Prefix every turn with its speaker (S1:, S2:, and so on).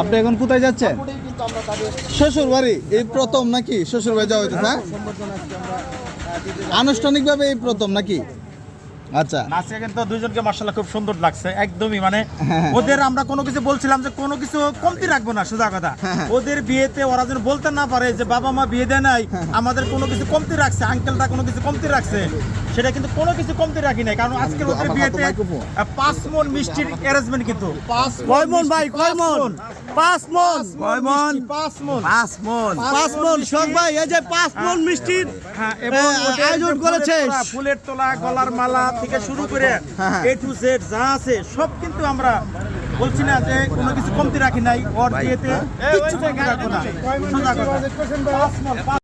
S1: আপনি এখন কোথায় যাচ্ছেন? শ্বশুর বাড়ি এই প্রথম নাকি? শ্বশুর বাড়ি যাওয়া হইতেছে হ্যাঁ?
S2: যাচ্ছি।
S1: আনুষ্ঠানিকভাবে এই প্রথম নাকি? আচ্ছা।
S3: নাচে কিন্তু দুইজনকে মার্শাল্লাহ খুব সুন্দর লাগছে একদমই। মানে
S1: হ্যাঁ।
S3: ওদের আমরা কোনো কিছু বলছিলাম যে কোনো কিছু কমতি রাখব না সোজা কথা।
S1: হ্যাঁ।
S3: ওদের বিয়েতে ওরা যেন বলতে না পারে যে বাবা মা বিয়ে দেয় নাই আমাদের কোনো কিছু কমতি রাখছে আঙ্কেলটা কোনো কিছু কমতি রাখছে সেটা কিন্তু কোনো কিছু কমতি রাখি নাই। কারণ আজকে ওদের বিয়েতে পাঁচ মন মিষ্টির অ্যারেঞ্জমেন্ট কিন্তু। পাঁচ
S4: কয় মন ভাই, কয় মন? পাঁচ মন।
S3: কয় মন পাঁচ মন।
S1: পাঁচ মন।
S4: পাঁচ মন। শোক ভাই এই যে পাঁচ মন মিষ্টির
S3: হ্যাঁ, এবং
S4: এ,
S3: ওদের
S4: আয়োজন
S3: ফুলের
S4: করেছে।
S3: তোলা, ফুলের তোলা গলার মালা থেকে শুরু করে
S1: হ্যাঁ।
S3: এ টু জেড যা আছে সব কিন্তু আমরা বলছি না যে কোনো কিছু কমতি রাখি নাই ওর দিয়েতে কিচ্ছু কমতি রাখব না সোজা কথা।